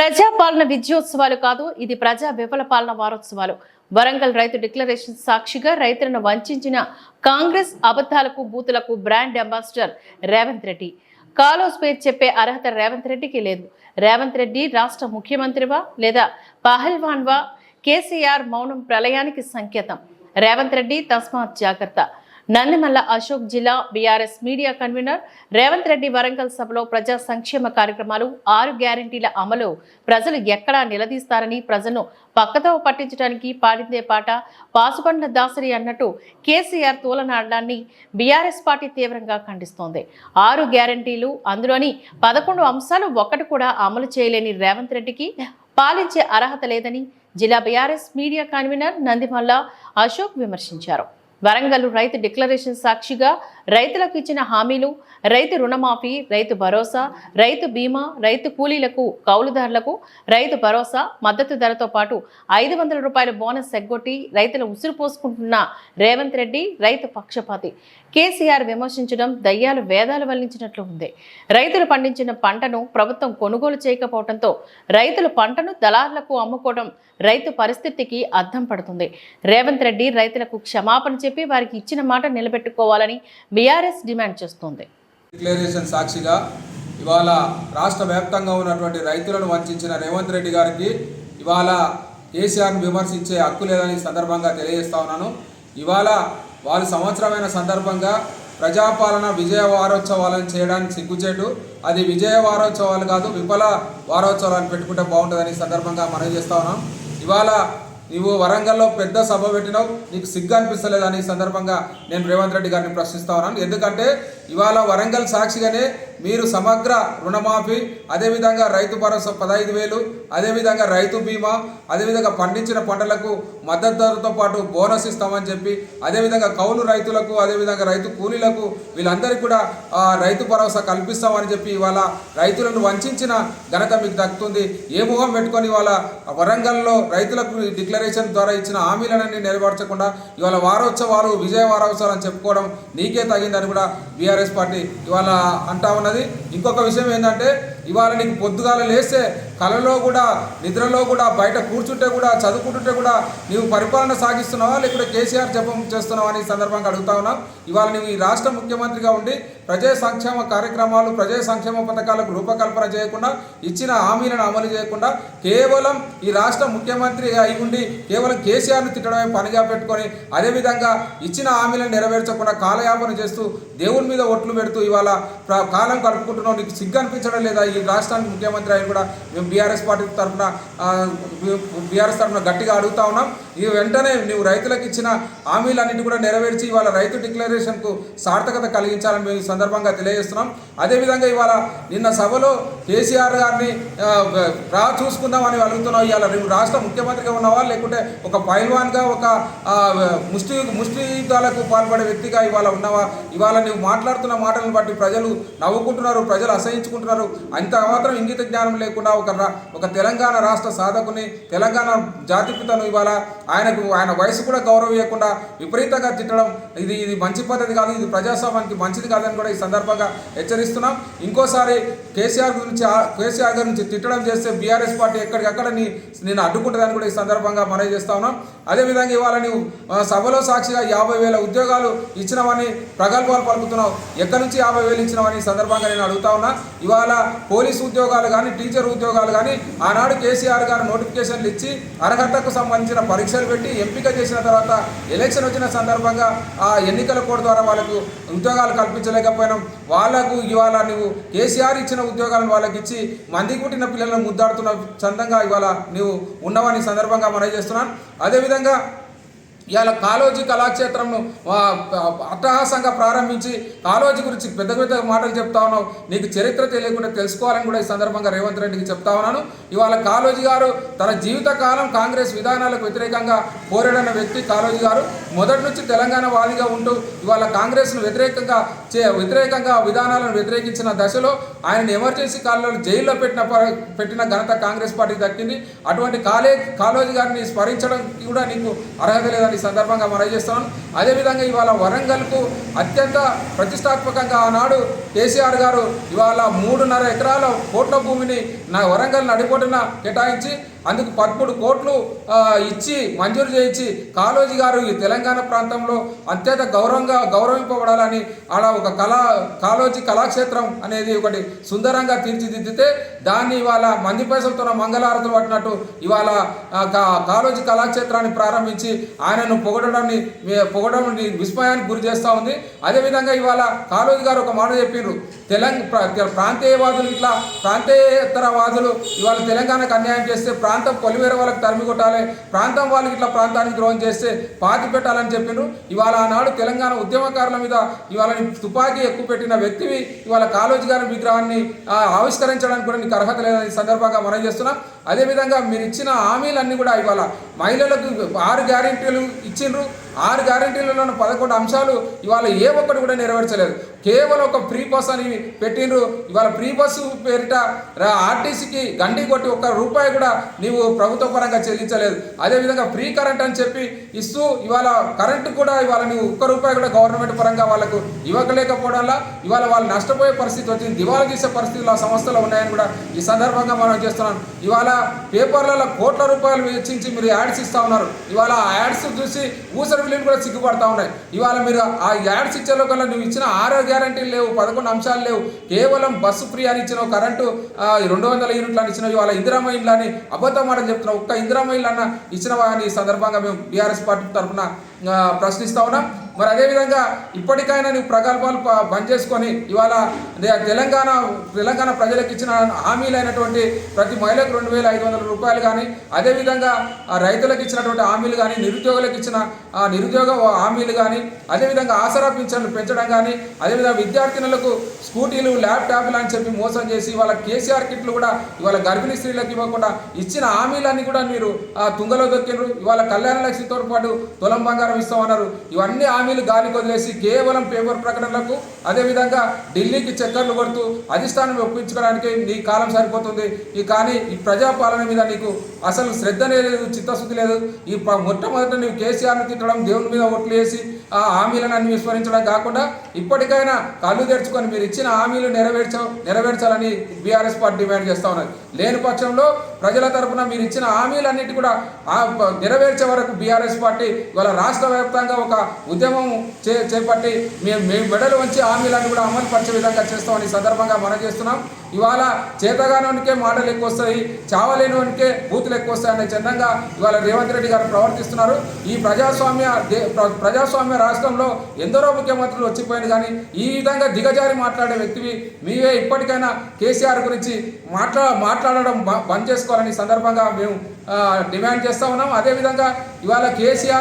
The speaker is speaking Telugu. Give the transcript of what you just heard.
ప్రజాపాలన విజయోత్సవాలు కాదు ఇది ప్రజా విఫల పాలన వారోత్సవాలు. వరంగల్ రైతు డిక్లరేషన్ సాక్షిగా రైతులను వంచిన కాంగ్రెస్ అబద్ధాలకు బూతులకు బ్రాండ్ అంబాసిడర్ రేవంత్ రెడ్డి. కాలోస్ పేరు చెప్పే అర్హత రేవంత్ రెడ్డికి లేదు. రేవంత్ రెడ్డి రాష్ట్ర ముఖ్యమంత్రివా లేదా పహల్వాన్వా? కేసీఆర్ మౌనం ప్రళయానికి సంకేతం. రేవంత్ రెడ్డి తస్మాత్ జాగ్రత్త. నందిమల్ల అశోక్ జిల్లా BRS media convener Revanth Reddy Warangal సభలో ప్రజా సంక్షేమ కార్యక్రమాలు ఆరు గ్యారంటీల అమలు ప్రజలు ఎక్కడా నిలదీస్తారని ప్రజలను పక్కతో పట్టించడానికి పాడిందే పాట పాసుబండ్ల దాసరి అన్నట్టు కేసీఆర్ తూలనాడడాన్ని బీఆర్ఎస్ పార్టీ తీవ్రంగా ఖండిస్తోంది. ఆరు గ్యారంటీలు అందులోని పదకొండు అంశాలు ఒక్కటి కూడా అమలు చేయలేని రేవంత్ రెడ్డికి పాలించే అర్హత లేదని జిల్లా BRS media convener Nandimalla Ashok విమర్శించారు. వరంగల్ రైతు డిక్లరేషన్ సాక్షిగా రైతులకు ఇచ్చిన హామీలు రైతు రుణమాఫీ రైతు భరోసా రైతు బీమా రైతు కూలీలకు కౌలుదారులకు రైతు భరోసా మద్దతు ధరతో పాటు ఐదు వందల రూపాయల బోనస్ ఎగ్గొట్టి రైతులు ఉసురు పోసుకుంటున్న రేవంత్ రెడ్డి రైతు పక్షపాతి. కేసీఆర్ విమర్శించడం దయ్యాలు వేదాలు వల్లించినట్లు ఉంది. రైతులు పండించిన పంటను ప్రభుత్వం కొనుగోలు చేయకపోవడంతో రైతులు పంటను దళారులకు అమ్ముకోవడం రైతు పరిస్థితికి అద్దం పడుతుంది. రేవంత్ రెడ్డి రైతులకు క్షమాపణ చెప్పి వారికి ఇచ్చిన మాట నిలబెట్టుకోవాలని బీఆర్ఎస్ డిమాండ్ చేస్తోంది. డిక్లరేషన్ సాక్షిగా ఇవాళ రాష్ట్ర వ్యాప్తంగా ఉన్నటువంటి రైతులను వంచిన రేవంత్ రెడ్డి గారికి ఇవాళ కేసీఆర్ను విమర్శించే హక్కు లేదని సందర్భంగా తెలియజేస్తా ఉన్నాను. ఇవాళ వారి సంవత్సరమైన సందర్భంగా ప్రజాపాలన విజయ వారోత్సవాలను చేయడానికి సిగ్గుచేటు అది విజయ వారోత్సవాలు కాదు విఫల వారోత్సవాలను పెట్టుకుంటే బాగుంటుందని సందర్భంగా మనం చేస్తా ఉన్నాం. ఇవాళ నీవు వరంగల్లో పెద్ద సభ పెట్టినావు. నీకు సిగ్గు అనిపిస్తలేదు ఈ సందర్భంగా? నేను రేవంత్ రెడ్డి గారిని ప్రశ్నిస్తా ఉన్నాను. ఎందుకంటే ఇవాళ వరంగల్ సాక్షిగానే మీరు సమగ్ర రుణమాఫీ అదేవిధంగా రైతు భరోసా పదహైదు వేలు అదేవిధంగా రైతు బీమా అదేవిధంగా పండించిన పంటలకు మద్దతు ధరతో పాటు బోనస్ ఇస్తామని చెప్పి అదేవిధంగా కౌలు రైతులకు అదేవిధంగా రైతు కూలీలకు వీళ్ళందరికీ కూడా రైతు భరోసా కల్పిస్తామని చెప్పి ఇవాళ రైతులను వంచిన ఘనత మీకు దక్కుతుంది. ఏ ముఖం పెట్టుకొని ఇవాళ వరంగల్లో రైతులకు డిక్లరేషన్ ద్వారా ఇచ్చిన హామీలన్నీ నెరవేర్చకుండా ఇవాళ వారోత్సవాలు విజయ వారోత్సవాలు అని చెప్పుకోవడం నీకే తగిందని కూడా బీఆర్ఎస్ పార్టీ ఇవాళ అంటా ఉన్నది. ఇంకొక విషయం ఏంటంటే ఇవాళ నీకు పొద్దుగాల లేస్తే కళలో కూడా నిద్రలో కూడా బయట కూర్చుంటే కూడా చదువుకుంటుంటే కూడా నీవు పరిపాలన సాగిస్తున్నావా? లేకుంటే కేసీఆర్ జపం చేస్తున్నావా అనే సందర్భంగా అడుగుతా ఉన్నాం. ఇవాళ నీవు ఈ రాష్ట్ర ముఖ్యమంత్రిగా ఉండి ప్రజా సంక్షేమ కార్యక్రమాలు ప్రజా సంక్షేమ పథకాలకు రూపకల్పన చేయకుండా ఇచ్చిన హామీలను అమలు చేయకుండా కేవలం ఈ రాష్ట్ర ముఖ్యమంత్రి అయి ఉండి కేవలం కేసీఆర్ను తిట్టడమే పనిగా పెట్టుకొని అదేవిధంగా ఇచ్చిన హామీలను నెరవేర్చకుండా కాలయాపన చేస్తూ దేవుని మీద ఒట్లు పెడుతూ ఇవాళ ప్ర- కాలం గడుపుకుంటున్నావు. నీకు సిగ్గు అనిపించడం లేదా ఈ రాష్ట్రానికి ముఖ్యమంత్రి అయిన కూడా మేము బీఆర్ఎస్ పార్టీ తరఫున బీఆర్ఎస్ తరఫున గట్టిగా అడుగుతా ఉన్నాం. ఈ వెంటనే నువ్వు రైతులకు ఇచ్చిన హామీలన్నింటి కూడా నెరవేర్చి ఇవాళ రైతు డిక్లరేషన్కు సార్థకత కలిగించాలని మేము సందర్భంగా తెలియజేస్తున్నాం. అదేవిధంగా ఇవాళ నిన్న సభలో కేసీఆర్ గారిని రా చూసుకుందామని అడుగుతున్నాం. ఇవాళ నువ్వు రాష్ట్ర ముఖ్యమంత్రిగా ఉన్నవా లేకుంటే ఒక పైల్వాన్గా ఒక ముష్టి ముష్టి యుద్ధాలకు పాల్పడే వ్యక్తిగా ఇవాళ ఉన్నవా? ఇవాళ నువ్వు మాట్లాడుతున్న మాటలను బట్టి ప్రజలు నవ్వుకుంటున్నారు ప్రజలు అసహించుకుంటున్నారు. అంత మాత్రం ఇంగిత జ్ఞానం లేకుండా ఒక ఒక తెలంగాణ రాష్ట్ర సాధకుని తెలంగాణ జాతిపితను ఇవాళ ఆయనకు ఆయన వయసు కూడా గౌరవం ఇవ్వకుండా విపరీతంగా తిట్టడం. ఇది ఇది మంచి పద్ధతి కాదు ఇది ప్రజాస్వామ్యానికి మంచిది కాదని కూడా ఈ సందర్భంగా హెచ్చరిస్తున్నాం. ఇంకోసారి కేసీఆర్ గురించి కేసీఆర్ గురించి తిట్టడం చేస్తే బీఆర్ఎస్ పార్టీ ఎక్కడికక్కడ నేను అడ్డుకుంటుందని కూడా ఈ సందర్భంగా మనవి చేస్తా ఉన్నాం. అదేవిధంగా ఇవాళ నువ్వు సభలో సాక్షిగా యాభై వేల ఉద్యోగాలు ఇచ్చినవని ప్రగల్భాలు పలుకుతున్నావు. ఎక్కడి నుంచి యాభై వేలు ఇచ్చినవని ఈ సందర్భంగా నేను అడుగుతా ఉన్నా. ఇవాళ పోలీసు ఉద్యోగాలు కానీ టీచర్ ఉద్యోగాలు కానీ ఆనాడు కేసీఆర్ గారు నోటిఫికేషన్లు ఇచ్చి అర్హతకు సంబంధించిన పరీక్షలు పెట్టి ఎంపిక చేసిన తర్వాత ఎలక్షన్ వచ్చిన సందర్భంగా ఆ ఎన్నికల కోడ్ ద్వారా వాళ్ళకు ఉద్యోగాలు కల్పించలేకపోయినాం. వాళ్ళకు ఇవాళ నువ్వు కేసీఆర్ ఇచ్చిన ఉద్యోగాలను వాళ్ళకి ఇచ్చి మంది పుట్టిన పిల్లలను ముద్దాడుతున్న చందంగా ఇవాళ నువ్వు ఉన్నవని సందర్భంగా మనం చేస్తున్నాను. అదేవిధంగా ఇవాళ కాలోజీ కళాక్షేత్రంను అట్టహాసంగా ప్రారంభించి కాలోజీ గురించి పెద్ద పెద్ద మాటలు చెప్తా ఉన్నావు. నీకు చరిత్ర తెలియకుండా తెలుసుకోవాలని కూడా ఈ సందర్భంగా రేవంత్ రెడ్డికి చెప్తా ఉన్నాను. ఇవాళ కాలోజీ గారు తన జీవితకాలం కాంగ్రెస్ విధానాలకు వ్యతిరేకంగా పోరాడిన వ్యక్తి కాలోజీ గారు. మొదటి నుంచి తెలంగాణ వాదిగా ఉంటూ ఇవాళ కాంగ్రెస్ను వ్యతిరేకంగా చే వ్యతిరేకంగా విధానాలను వ్యతిరేకించిన దశలో ఆయన ఎమర్జెన్సీ కాలంలో జైల్లో పెట్టిన ప- పెట్టిన ఘనత కాంగ్రెస్ పార్టీ దక్కింది. అటువంటి కాలే కాలోజీ గారిని స్మరించడం కూడా నీకు అర్హత లేదని ఈ సందర్భంగా మనవి చేస్తున్నాను అదేవిధంగా ఇవాళ వరంగల్కు అత్యంత ప్రతిష్టాత్మకంగా ఆనాడు కేసీఆర్ గారు ఇవాళ మూడున్నర ఎకరాల కోట్ల భూమిని నా వరంగల్ నడిపోటున కేటాయించి అందుకు పదమూడు కోట్లు ఇచ్చి మంజూరు చేయించి కాళోజీ గారు ఈ తెలంగాణ ప్రాంతంలో అత్యంత గౌరవంగా గౌరవింపబడాలని ఆడ ఒక కళా కాళోజీ కళాక్షేత్రం అనేది ఒకటి సుందరంగా తీర్చిదిద్దితే దాన్ని ఇవాళ మంది పైసలతో మంగళారతులు పట్టినట్టు ఇవాళ కా- కాళోజీ కళాక్షేత్రాన్ని ప్రారంభించి ఆయనను పొగడడాన్ని పొగడం విస్మయానికి గురి చేస్తూ ఉంది. అదేవిధంగా ఇవాళ కాళోజీ గారు ఒక మాట చెప్పిండ్రు. తెలంగాణ ప్రాంతీయవాదులు ఇట్లా ప్రాంతీయేతరవాదులు ఇవాళ తెలంగాణకు అన్యాయం చేస్తే ప్రాంతం పొలివేర వాళ్ళకి తరిమి కొట్టాలి. ప్రాంతం వాళ్ళకి ఇట్లా ప్రాంతానికి ద్రోహం చేస్తే పాతి పెట్టాలని చెప్పిండ్రు ఇవాళ ఆనాడు తెలంగాణ ఉద్యమకారుల మీద ఇవాళ తుపాకీ ఎక్కువ పెట్టిన వ్యక్తివి ఇవాళ కాళోజీ గారి విగ్రహాన్ని ఆవిష్కరించడానికి కూడా నీకు అర్హత లేదని సందర్భంగా మనం చేస్తున్నాం. అదేవిధంగా మీరు ఇచ్చిన హామీలన్నీ కూడా ఇవాళ మహిళలకు ఆరు గ్యారెంటీలు ఇచ్చిండ్రు. ఆరు గ్యారెంటీలలో పదకొండు అంశాలు ఇవాళ ఏ ఒక్కటి కూడా నెరవేర్చలేదు. కేవలం ఒక ఫ్రీ బస్ అని పెట్టిండ్రు. ఇవాళ ఫ్రీ బస్సు పేరిట ఆర్టీసీకి గండి కొట్టి ఒక్క రూపాయి కూడా నీవు ప్రభుత్వ పరంగా చెల్లించలేదు. అదేవిధంగా ఫ్రీ కరెంట్ అని చెప్పి ఇస్తూ ఇవాళ కరెంట్ కూడా ఇవాళ నీవు ఒక్క రూపాయి కూడా గవర్నమెంట్ పరంగా వాళ్ళకు ఇవ్వకలేకపోవడం వల్ల ఇవాళ వాళ్ళు నష్టపోయే పరిస్థితి వచ్చింది. దివాలా తీసే పరిస్థితులు ఆ సంస్థలు ఉన్నాయని కూడా ఈ సందర్భంగా మనం చేస్తున్నాం. ఇవాళ పేపర్లలో కోట్ల రూపాయలు వెచ్చించి మీరు యాడ్స్ ఇస్తా ఉన్నారు. ఇవాళ ఆ యాడ్స్ చూసి ఊసరి విలీలు కూడా సిగ్గుపడతా ఉన్నాయి. ఇవాళ మీరు ఆ యాడ్స్ ఇచ్చే లోకల్లా నువ్వు ఇచ్చిన ఆరో గ్యారంటీలు లేవు పదకొండు అంశాలు లేవు. కేవలం బస్సు ఫ్రీ అని ఇచ్చిన కరెంటు రెండు వందల యూనిట్లు అని ఇచ్చిన ఇవాళ ఇందిరామ ఇల్లు అని అబద్ధం మాట చెప్తున్నావు. ఒక్క ఇందిరామ ఇల్లు అన్న ఇచ్చినవా అని సందర్భంగా మేము బీఆర్ఎస్ పార్టీ తరఫున ప్రశ్నిస్తా ఉన్నాం. మరి అదేవిధంగా ఇప్పటికైనా నువ్వు ప్రగల్భాలు బంద్ చేసుకొని ఇవాళ తెలంగాణ తెలంగాణ ప్రజలకు ఇచ్చిన హామీలైనటువంటి ప్రతి మహిళకు రెండు వేల ఐదు వందల రూపాయలు కానీ అదేవిధంగా రైతులకు ఇచ్చినటువంటి హామీలు కానీ నిరుద్యోగులకు ఇచ్చిన నిరుద్యోగ హామీలు కానీ అదేవిధంగా ఆసరా పింఛన్లు పెంచడం కానీ అదేవిధంగా విద్యార్థినులకు స్కూటీలు ల్యాప్టాప్లు అని చెప్పి మోసం చేసి ఇవాళ కేసీఆర్ కిట్లు కూడా ఇవాళ గర్భిణీ స్త్రీలకు ఇవ్వకుండా ఇచ్చిన హామీలన్నీ కూడా మీరు తుంగలో దొక్కిండ్రు. ఇవాళ కళ్యాణ లక్ష్మితో పాటు తులం బంగారం ఇస్తామన్నారు. ఇవన్నీ హామీలు గాలికి వదిలేసి కేవలం పేపర్ ప్రకటనలకు అదేవిధంగా ఢిల్లీకి చక్కర్లు కొడుతూ అధిష్టానం ఒప్పించుకోవడానికి నీ కాలం సరిపోతుంది. ఈ కానీ ఈ ప్రజాపాలన మీద నీకు అసలు శ్రద్ధ లేదు చిత్తశుద్ధి లేదు. ఈ మొట్టమొదట నీవు కేసీఆర్ని తిట్టడం దేవుని మీద ఓట్లు వేసి ఆ హామీలను అన్ని విస్మరించడం కాకుండా ఇప్పటికైనా కళ్ళు తెరుచుకొని మీరు ఇచ్చిన హామీలు నెరవేర్చ నెరవేర్చాలని బీఆర్ఎస్ పార్టీ డిమాండ్ చేస్తా ఉన్నది. లేని పక్షంలో ప్రజల తరపున మీరు ఇచ్చిన హామీలన్నిటి కూడా నెరవేర్చే వరకు బీఆర్ఎస్ పార్టీ ఇవాళ రాష్ట్ర వ్యాప్తంగా ఒక ఉద్యమం చే చేపట్టి మేము మేము మెడలు వంచి హామీలన్నీ కూడా అమలు పరిచే విధంగా చేస్తామని సందర్భంగా మనం చేస్తున్నాం. ఇవాళ చేతగానోనికే మాటలు ఎక్కువ వస్తాయి చావలేనివానికే బూతులు ఎక్కువ వస్తాయి అనే చందంగా ఇవాళ రేవంత్ రెడ్డి గారు ప్రవర్తిస్తున్నారు. ఈ ప్రజాస్వామ్య దే- ప్రజాస్వామ్య రాష్ట్రంలో ఎందరో ముఖ్యమంత్రులు వచ్చిపోయింది కానీ ఈ విధంగా దిగజారి మాట్లాడే వ్యక్తివి మీవే ఇప్పటికైనా కేసీఆర్ గురించి మాట్లా మాట్లాడడం బంద్ చేసుకోవాలని సందర్భంగా మేము డిమాండ్ చేస్తా ఉన్నాం. అదేవిధంగా ఇవాళ కేసీఆర్